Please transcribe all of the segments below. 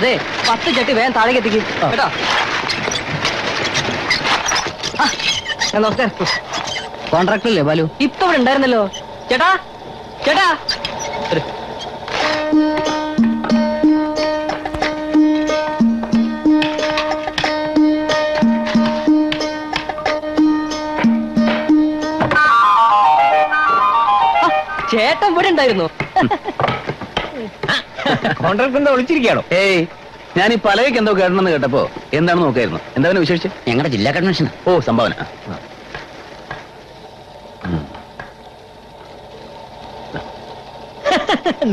അതെ പത്ത് ചട്ടി വേഗം താഴേക്ക് എത്തിക്കും. കേട്ടോ? നമസ്കാരം കോൺട്രാക്ടർ അല്ലേ ബാലു? ഇപ്പൊ ഇവിടെ ഉണ്ടായിരുന്നല്ലോ. ചേട്ടാ ചേട്ടാ. ചേട്ടൻ ഇവിടെ ഉണ്ടായിരുന്നു. കോൺട്രാക്ടർ എന്താ വിളിച്ചിരിക്കുകയാണോ? ഏയ് ഞാൻ ഈ പലകയ്ക്ക് എന്തോ കേട്ടണമെന്ന് കേട്ടപ്പോ എന്താണെന്ന് നോക്കായിരുന്നു? എന്താ വിശേഷിച്ച്? ഞങ്ങളുടെ ജില്ലാ കൺവെൻഷൻ ഓ സംഭാവന.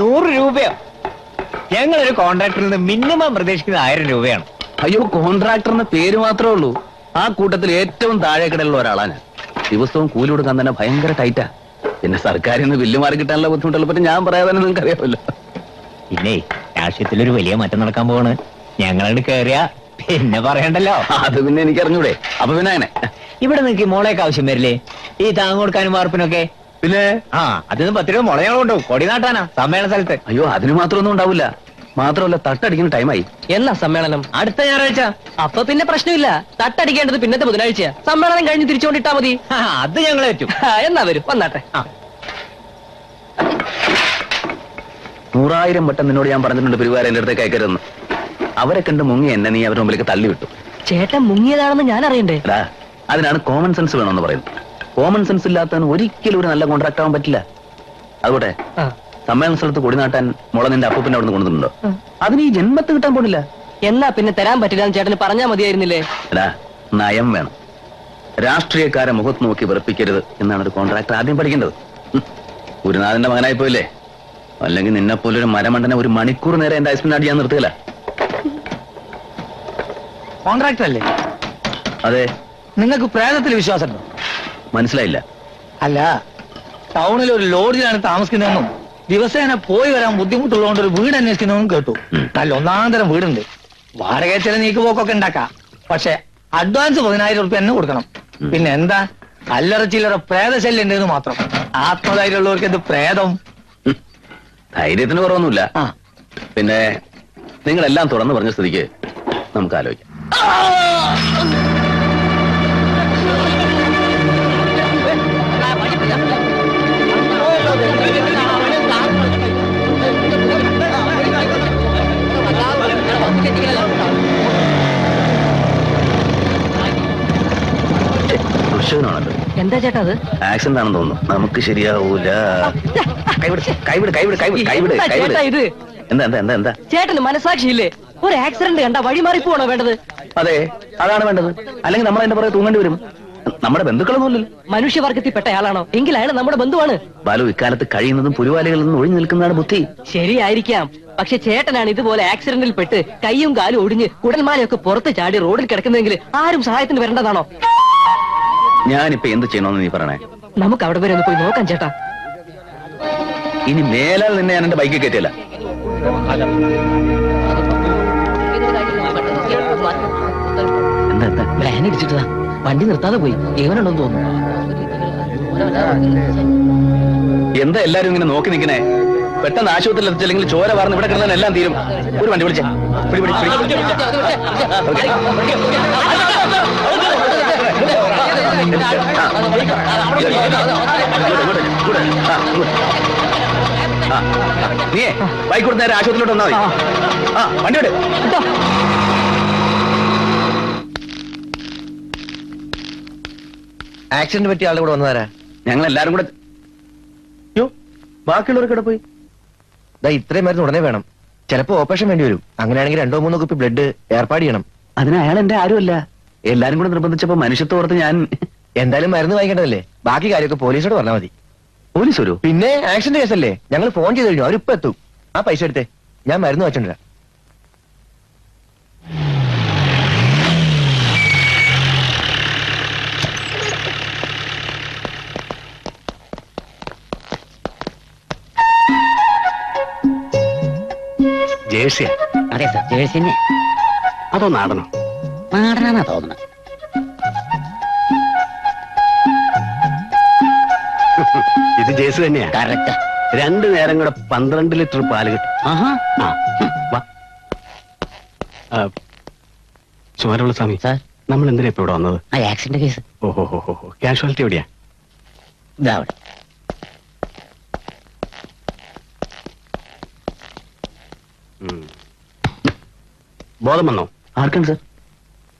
നൂറ് രൂപയോ? ഞങ്ങളൊരു കോൺട്രാക്ടറിൽ നിന്ന് മിനിമം പ്രതീക്ഷിക്കുന്നത് ആയിരം രൂപയാണ്. അയ്യോ കോൺട്രാക്ടറിന് പേര് മാത്രമേ ഉള്ളൂ. ആ കൂട്ടത്തിൽ ഏറ്റവും താഴേക്കിടയിലുള്ള ഒരാളാണ് ദിവസവും കൂലി കൊടുക്കാൻ തന്നെ ഭയങ്കര ടൈറ്റാ പിന്നെ സർക്കാരിൽ നിന്ന് ബില്ല് മാറി കിട്ടാനുള്ള ബുദ്ധിമുട്ടുള്ള പറ്റി ഞാൻ പറയാതെ തന്നെ നിങ്ങൾക്ക് അറിയാമല്ലോ പിന്നെ രാഷ്ട്രീയത്തിലൊരു വലിയ മാറ്റം നടക്കാൻ പോവാണ്. ഞങ്ങളോട് കേറിയ പിന്നെ പറയണ്ടല്ലോ. അത് പിന്നെ എനിക്ക് അറിഞ്ഞൂടെ അപ്പൊ പിന്നെ അങ്ങനെ. ഇവിടെ നിങ്ങൾക്ക് മോളേക്ക് ആവശ്യം വരില്ലേ? ഈ താങ്ങ് കൊടുക്കാനും വാർപ്പിനൊക്കെ? പിന്നെ? ആ അതിന് പത്ത് രൂപ മുള ഞങ്ങൾ കൊണ്ടുപോകും. കൊടി നാട്ടാനാ സമ്മേളന സ്ഥലത്ത്. അയ്യോ അതിന് മാത്രമൊന്നും ഉണ്ടാവില്ല. മാത്രമല്ല തട്ടടിക്കുന്ന ടൈമായി. എന്നാ സമ്മേളനം? അടുത്ത ഞായറാഴ്ച. അപ്പൊ പിന്നെ പ്രശ്നമില്ല. തട്ടടിക്കേണ്ടത് പിന്നത്തെ ബുധനാഴ്ച സമ്മേളനം കഴിഞ്ഞ് തിരിച്ചുകൊണ്ടിട്ടാ മതി. ആ, അത് ഞങ്ങളെ പറ്റും. ആ, എന്നാ വരും. വന്നാട്ടെ. ആ. നൂറായിരം വട്ടം നിന്നോട് ഞാൻ പറഞ്ഞിട്ടുണ്ട് പെരുവാരം എന്റെ അടുത്തേക്ക് അയക്കരുതെന്ന്. അവരെ കണ്ട് മുങ്ങി എന്നെ നീ അവരുടെ മുമ്പിലേക്ക് തള്ളിവിട്ടു. ചേട്ടൻ മുങ്ങിയതാണെന്ന് ഞാൻ അറിയണ്ടേ? എടാ അതിനാണ് കോമൺ സെൻസ് വേണമെന്ന് പറയുന്നത്. കോമൺ സെൻസ് ഇല്ലാത്തവന് ഒരിക്കലും ഒരു നല്ല കോൺട്രാക്ട് ആവാൻ പറ്റില്ല. അതുകൊട്ടെ ആ, സമ്മേളന സ്ഥലത്ത് കൊടി നാട്ടാൻ മുള നിന്റെ അപ്പൂപ്പിന്റെ അവിടെ കൊണ്ടുവന്നിട്ടുണ്ടോ? ആ. അതിന് ഈ ജന്മത്ത് കിട്ടാൻ പോണില്ല. എന്നാ പിന്നെ തരാൻ പറ്റില്ല എന്ന് ചേട്ടന് പറഞ്ഞാ മതിയായിരുന്നില്ലേ? എടാ നയം വേണം. രാഷ്ട്രീയക്കാരെ മുഖത്ത് നോക്കി വെറുപ്പിക്കരുത് എന്നാണ് ഒരു കോൺട്രാക്ടർ ആദ്യം പഠിക്കേണ്ടത്. ഹും. ഗുരുനാഥന്റെ മകനായി പോയില്ലേ അല്ലെങ്കിൽ നിന്നെ പോലെ ഒരു മരമണ്ടനെ ഒരു മണിക്കൂർ നേരം എന്റെ ഐസ്മിനാട് ഞാൻ നിർത്തുകയില്ല കോൺട്രാക്ടർ അല്ലേ അതെ. നിങ്ങൾക്ക് പ്രേതത്തിൽ വിശ്വാസമുണ്ടോ? മനസ്സിലായില്ല. അല്ല ടൗണിൽ ഒരു ലോഡ്ജിലാണ് താമസിക്കുന്നതെന്നും ദിവസേന പോയി വരാൻ ബുദ്ധിമുട്ടുള്ളതുകൊണ്ട് ഒരു വീട് അന്വേഷിക്കുന്നതെന്നും കേട്ടു. നല്ല ഒന്നാം തരം വീടുണ്ട്. വാടക ചില നീക്കുപോക്കൊക്കെ ഉണ്ടാക്കാം. പക്ഷെ അഡ്വാൻസ് പതിനായിരം റുപ്യ തന്നെ കൊടുക്കണം. പിന്നെ എന്താ? അല്ലറ ചില്ലറ പ്രേതശല്യം ഉണ്ടെന്ന് മാത്രം ആത്മധൈര്യമുള്ളവർക്ക് എന്ത് പ്രേതം? ധൈര്യത്തിന് കുറവൊന്നുമില്ല. പിന്നെ നിങ്ങളെല്ലാം തുറന്നു പറഞ്ഞ സ്ഥിതിക്ക് നമുക്ക് ആലോചിക്കാം. എന്താ ചേട്ടാ അത്? ആക്സിഡന്റ് ആണെന്ന് തോന്നുന്നു. നമുക്ക് ശരിയാവൂല. കൈവിട് കൈവിട് കൈവിട് കൈവിട് കൈവിട് എന്താ ചേട്ടാ ഇത്? എന്താ എന്താ എന്താ എന്താ? ചേട്ടന് മനസാക്ഷിയില്ലേ? ഒരു ആക്സിഡന്റ് കണ്ട വഴിമാറി പോണോ വേണ്ടത്? അതെ അതാണ് വേണ്ടത്. അല്ലെങ്കിൽ നമ്മൾ അതിന്റെ പുറകെ തൂങ്ങേണ്ടി വരും. നമ്മുടെ ബന്ധുക്കളൊന്നുമില്ലല്ലോ മനുഷ്യവർഗത്തിൽപ്പെട്ട ആളാണോ എങ്കിൽ അയാൾ നമ്മുടെ ബന്ധുവാണ്. ബാലു ഇക്കാലത്ത് കഴിയുന്നതും പുരുവാലികളിൽ നിന്ന് ഒഴിഞ്ഞു നിൽക്കുന്നതാണ് ബുദ്ധി. ശരിയായിരിക്കാം. പക്ഷെ ചേട്ടനാണ് ഇതുപോലെ ആക്സിഡന്റിൽ പെട്ട് കൈയും കാലും ഒടിഞ്ഞ് കുടൽമാലയൊക്കെ പുറത്ത് ചാടി റോഡിൽ കിടക്കുന്നെങ്കിൽ ആരും സഹായത്തിന് വരേണ്ടതാണോ? ഞാനിപ്പോ എന്ത് ചെയ്യണമെന്ന് നീ പറയണേ? നമുക്ക് അവിടെ വരെ ഒന്ന് പോയി നോക്കാം ചേട്ടാ. ഇനി മേലാൽ നിന്നെ ഞാൻ എന്റെ ബൈക്കിൽ കയറ്റിയല്ല. പ്ലാൻ ഇടിച്ചിട്ടതാ വണ്ടി നിർത്താതെ പോയി. ജീവനുണ്ടെന്ന് തോന്നുന്നു. എന്താ എല്ലാരും ഇങ്ങനെ നോക്കി നിൽക്കണേ? പെട്ടെന്ന് ആശുപത്രിയിൽ എത്തിച്ചില്ലെങ്കിൽ ചോര വാർന്ന് ഇവിടെ കിടന്നാൽ എല്ലാം തീരും. ഒരു വണ്ടി വിളിച്ചേ. ബൈക്ക് കൊടുത്ത് നേരെ ആശുപത്രിയിലോട്ട് വന്നാൽ മതി. ആ വണ്ടി വിട്. ആക്സിഡന്റ് പറ്റിയ ആളുടെ കൂടെ വന്നതാരാ? ഞങ്ങൾ എല്ലാരും കൂടെ യോ ബാക്കിയുള്ളവർക്ക് ഇവിടെ പോയി? ദാ ഇത്രയും മരുന്ന് ഉടനെ വേണം. ചിലപ്പോ ഓപ്പറേഷൻ വേണ്ടി വരും. അങ്ങനെയാണെങ്കിൽ രണ്ടോ മൂന്നോ കുപ്പി ബ്ലഡ് ഏർപ്പാട് ചെയ്യണം. അതിന് അയാൾ എന്റെ ആരുമല്ല. എല്ലാരും കൂടെ നിർബന്ധിച്ചപ്പോ മനുഷ്യത്തോർത്ത് ഞാൻ എന്തായാലും മരുന്ന് വാങ്ങിക്കേണ്ടതല്ലേ? ബാക്കി കാര്യമൊക്കെ പോലീസോട് പറഞ്ഞാൽ മതി. പോലീസ് വരൂ? പിന്നെ ആക്സിഡന്റ് കേസല്ലേ? ഞങ്ങൾ ഫോൺ ചെയ്ത് കഴിഞ്ഞു. അവരിപ്പോ എത്തും. ആ പൈസ എടുത്തേ. ഞാൻ മരുന്ന് വെച്ചോണ്ടിരാം ജേഴ്സിയാ അതെ സർ ജേഴ്സി തന്നെ. അതോ നാടനോ? നാടനാന്നാ തോന്നണം ഇത് ജേഴ്സി തന്നെയാ. കറക്റ്റ്. രണ്ടു നേരം കൂടെ പന്ത്രണ്ട് ലിറ്റർ പാൽ കിട്ടും. ആഹാ. ആ വാ. സ്വാമി സാർ. നമ്മൾ എന്തിനാ ഇപ്പൊ ഇവിടെ വന്നത്? ആ ആക്സിഡന്റ് കേസ് ഓഹോ ഹോ ഹോ കാഷ്വാലിറ്റി എവിടെയാ അവിടെ ഉം. ബോധം വന്നോ? ആർക്കാണ് സർ?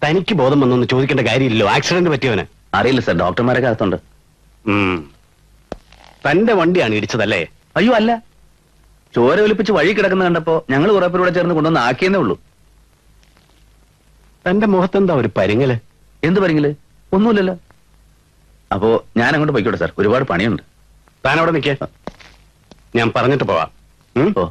തനിക്ക് ബോധം വന്നോ എന്ന് ചോദിക്കേണ്ട കാര്യമില്ലല്ലോ. ആക്സിഡന്റ് പറ്റിയവന്. അറിയില്ല സർ ഡോക്ടർമാരെ അകത്തുണ്ട്. തന്റെ വണ്ടിയാണ് ഇടിച്ചതല്ലേ? അയ്യോ അല്ല. ചോര ഒലിപ്പിച്ച് വഴി കിടക്കുന്ന കണ്ടപ്പോ ഞങ്ങൾ കുറെ പേരൂടെ ചേർന്ന് കൊണ്ടുവന്ന് ആക്കിയെന്നേ ഉള്ളൂ. തന്റെ മുഖത്തെന്താ ഒരു പരിങ്ങൽ? എന്ത് പരിങ്ങൽ? ഒന്നുമില്ലല്ലോ. അപ്പോ ഞാൻ അങ്ങോട്ട് പോയിക്കോട്ടെ സർ. ഒരുപാട് പണിയുണ്ട്. താൻ അവിടെ നിൽക്കേ ഞാൻ പറഞ്ഞിട്ട് പോവാ. ഓ.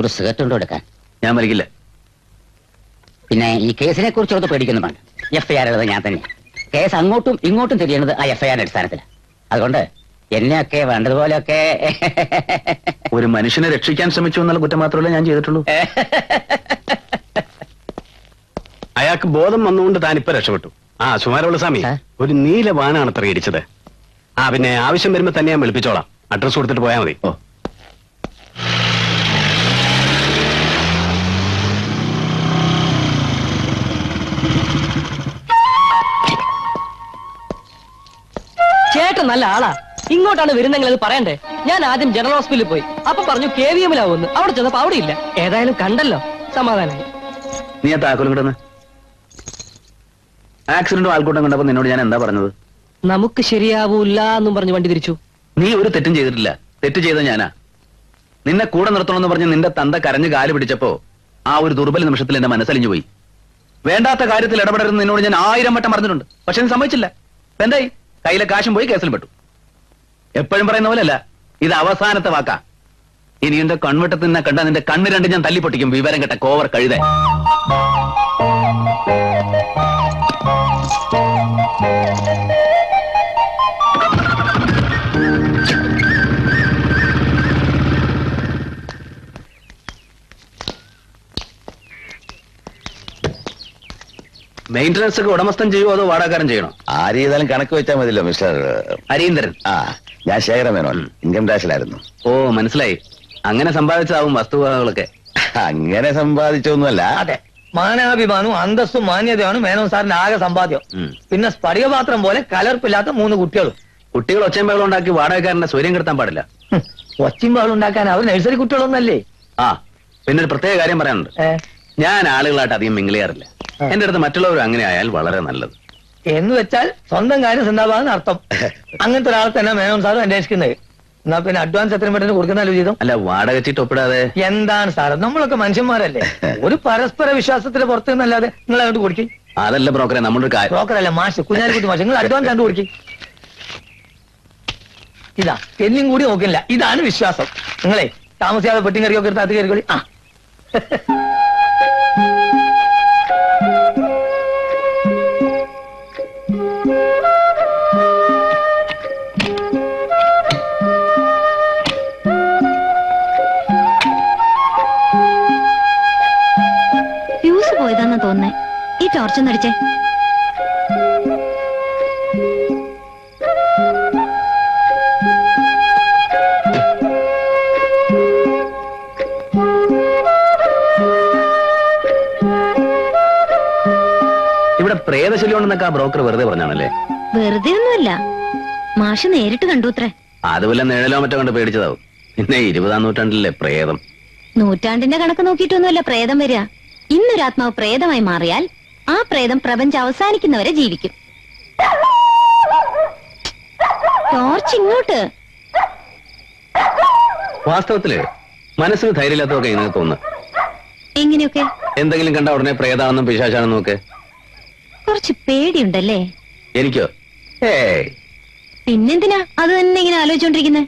ഒരു സിഗരറ്റ് ഉണ്ടോ എടുക്കാൻ. ഞാൻ മരിക്കില്ല. പിന്നെ ഈ കേസിനെ കുറിച്ച് ഒന്ന് പേടിക്കുന്നു വേണ്ട. എഫ് ഐ ആർ ഞാൻ തന്നെ കേസ് അങ്ങോട്ടും ഇങ്ങോട്ടും തിരിയുന്നത് ആ എഫ് ഐ ആറിന്റെ അടിസ്ഥാനത്തിൽ അതുകൊണ്ട് എന്നെയൊക്കെ വേണ്ടതുപോലെയൊക്കെ ഒരു മനുഷ്യനെ രക്ഷിക്കാൻ ശ്രമിച്ചു എന്നുള്ള കുറ്റം മാത്രമല്ല ഞാൻ ചെയ്തിട്ടുള്ളൂ. അയാൾക്ക് ബോധം വന്നുകൊണ്ട് താൻ ഇപ്പൊ രക്ഷപ്പെട്ടു. ആ സുമാരമുള്ള സ്വാമി സാർ? ഒരു നീല വാനാണ് അത്ര ഇടിച്ചത്. ആ പിന്നെ ആവശ്യം വരുമ്പോ തന്നെ ഞാൻ വിളിപ്പിച്ചോളാം. അഡ്രസ് കൊടുത്തിട്ട് പോയാൽ മതി. നല്ല ആളാ. ഇങ്ങോട്ടാണ് വരുന്നെങ്കിൽ അത് പറയണ്ടേ? ഞാൻ ആദ്യം ജനറൽ ഹോസ്പിറ്റലിൽ പോയി. അപ്പൊ പറഞ്ഞു കെ വി എമ്മിലാവുമെന്ന്. അവിടെ ചെന്നപ്പോ അവിടെ ഇല്ല ഏതായാലും കണ്ടല്ലോ. സമാധാനമായി നീ താക്കോലും കിട്ടുന്ന ആക്സിഡന്റും ആൾക്കൂട്ടം കണ്ടപ്പോ നിന്നോട് ഞാൻ എന്താ പറഞ്ഞത്? നമുക്ക് ശരിയാവൂല്ല എന്നും പറഞ്ഞു വണ്ടി തിരിച്ചു. നീ ഒരു തെറ്റും ചെയ്തിട്ടില്ല. തെറ്റ് ചെയ്ത ഞാനാ. നിന്നെ കൂടെ നിർത്തണമെന്ന് പറഞ്ഞ് നിന്റെ തന്ത കരഞ്ഞ് കാൽ പിടിച്ചപ്പോ ആ ഒരു ദുർബല നിമിഷത്തിൽ എന്റെ മനസ്സലിഞ്ഞു പോയി. വേണ്ടാത്ത കാര്യത്തിൽ ഇടപെടരുന്ന് നിന്നോട് ഞാൻ ആയിരം വട്ടം പറഞ്ഞിട്ടുണ്ട്. പക്ഷെ നീ സമ്മതിച്ചില്ല. എന്തായി കയ്യിലെ കാശും പോയി കേസിൽ പെട്ടു. എപ്പോഴും പറയുന്ന പോലെയല്ല ഇത് അവസാനത്തെ വാക്കാ. ഇനി എന്റെ കൺവെട്ടത്തിൽ നിന്നെ കണ്ട നിന്റെ കണ്ണ് രണ്ട് ഞാൻ തല്ലി പൊട്ടിക്കും വിവരം കെട്ട കോവർ കഴുത മെയിന്റനൻസ് ഒക്കെ ഉടമസ്ഥൻ ചെയ്യുമോ അതോ വാടകക്കാരൻ ചെയ്യണോ? ആര് ചെയ്താലും കണക്ക് വെച്ചാൽ മതിയല്ലോ മിസ്റ്റർ ഹരീന്ദ്രൻ. ആ ഞാൻ ശേഖര മേനോൻ ഇൻകം ടാക്സിലായിരുന്നു ഓ മനസ്സിലായി. അങ്ങനെ സമ്പാദിച്ചതാവും വസ്തുവകകളൊക്കെ. അങ്ങനെ സമ്പാദിച്ചൊന്നുമല്ല. അതെ. മാനാഭിമാനവും അന്തസ്സും മാന്യതയാണ് മേനോൻ സാറിന്റെ ആകെ സമ്പാദ്യം. ഉം. പിന്നെ സ്ഫടികപാത്രം പോലെ കലർപ്പില്ലാത്ത മൂന്ന് കുട്ടികളും. കുട്ടികൾ ഒച്ചയും ബഹളം ഉണ്ടാക്കി വാടകക്കാരന്റെ സ്വര്യം കെടുത്താൻ പാടില്ല. ഹും, ഒച്ചയും ബഹളം ഉണ്ടാക്കാൻ അവർ നഴ്സറി കുട്ടികളൊന്നല്ലേ? ആ പിന്നെ ഒരു പ്രത്യേക കാര്യം പറയാനുണ്ട്. ഏ, ഞാൻ ആളുകളായിട്ട് അധികം മിങ്കിൾ ചെയ്യാറില്ല. ആ. എന്റെ അടുത്ത് മറ്റുള്ളവർ അങ്ങനെ ആയാൽ വളരെ നല്ലത്. എന്ന് വെച്ചാൽ സ്വന്തം കാര്യം സിന്ദാബാദ് അർത്ഥം. അങ്ങനത്തെ ഒരാളെ തന്നെ മേനോൻ സാറും അന്വേഷിക്കുന്നത് എന്നാ പിന്നെ അഡ്വാൻസ് എത്രയും പെട്ടെന്ന് കൊടുക്കുന്നല്ലോ ചെയ്തു അല്ല വാടക ചീട്ട് ഒപ്പിടാതെ? എന്താണ് സാർ നമ്മളൊക്കെ മനുഷ്യന്മാരല്ലേ. ഒരു പരസ്പര വിശ്വാസത്തിന് പുറത്തു നിന്നല്ലാതെ നിങ്ങൾ അങ്ങോട്ട് കൊടുക്കി. അതല്ല ബ്രോക്കറെ നമ്മുടെ അല്ല മാഷ് കുഞ്ഞാലിക്കുട്ടി മാഷ് നിങ്ങൾ അഡ്വാൻസ് കണ്ടു കൊടുക്കി. ഇതാ എന്നും കൂടി നോക്കില്ല. ഇതാണ് വിശ്വാസം. നിങ്ങളെ താമസിയാതെ പെട്ടിങ്ങറിയൊക്കെ എടുത്ത് അത് കയറിക്കോളി. ആ. ടോർച്ച് നടിച്ചേ. ഇവിടെ പ്രേതശല്യം ഉണ്ടെന്നൊക്കെ ആ ബ്രോക്കർ വെറുതെ പറഞ്ഞാണല്ലേ? വെറുതെ ഒന്നുമല്ല. മാഷ് നേരിട്ട് കണ്ടുത്രേ അതുപോലെ നിഴലോ മറ്റോ കണ്ട് പേടിച്ചതാവും. പിന്നെ ഇരുപതാം നൂറ്റാണ്ടിലെ പ്രേതം? നൂറ്റാണ്ടിന്റെ കണക്ക് നോക്കിയിട്ടൊന്നുമല്ല പ്രേതം വരിക. ഇന്നൊരാത്മാവ് പ്രേതമായി മാറിയാൽ ആ പ്രേതം പ്രപഞ്ചം അവസാനിക്കുന്നവരെ ജീവിക്കും. ടോർച്ച് ഇങ്ങോട്ട്. വാസ്തവത്തിൽ മനസ്സിന് ധൈര്യമില്ലാത്തതൊക്കെ ഇങ്ങനെ തോന്നുന്നു. എങ്ങനെയൊക്കെ? എന്തെങ്കിലും കണ്ട ഉടനെ പ്രേതാണെന്നും പിശാശാണെന്നും ഒക്കെ. കുറച്ച് പേടിയുണ്ടല്ലേ? എനിക്കോ? ഏയ് പിന്നെന്തിനാ അത് തന്നെ ഇങ്ങനെ ആലോചിച്ചോണ്ടിരിക്കുന്നത്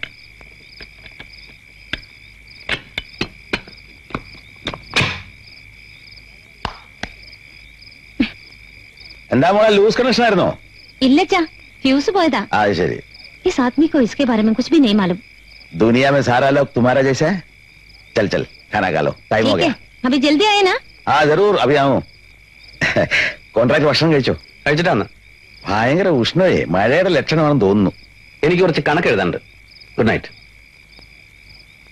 എന്താ മോളെ ലൂസ് കണക്ഷൻ ആയിരുന്നോ ഇല്ലച്ചാ ഫ്യൂസ് പോയതാ ആ അത് ശരി इस आदमी को इसके बारे में कुछ भी नहीं मालूम दुनिया में सारा लोग तुम्हारा जैसा है चल चल खाना खा लो टाइम हो ठीक है गया अभी जल्दी आए ना हाँ जरूर अभी आऊं കോൺട്രാക്ട് ഭക്ഷണം കഴിച്ചോ കഴിച്ചിട്ടാന്ന് ഭയങ്കര ഉഷ്ണമേ മഴയുടെ ലക്ഷണമാണെന്ന് തോന്നുന്നു എനിക്ക് കുറച്ച് കണക്ക് എഴുതാണ്ട് ഗുഡ് നൈറ്റ്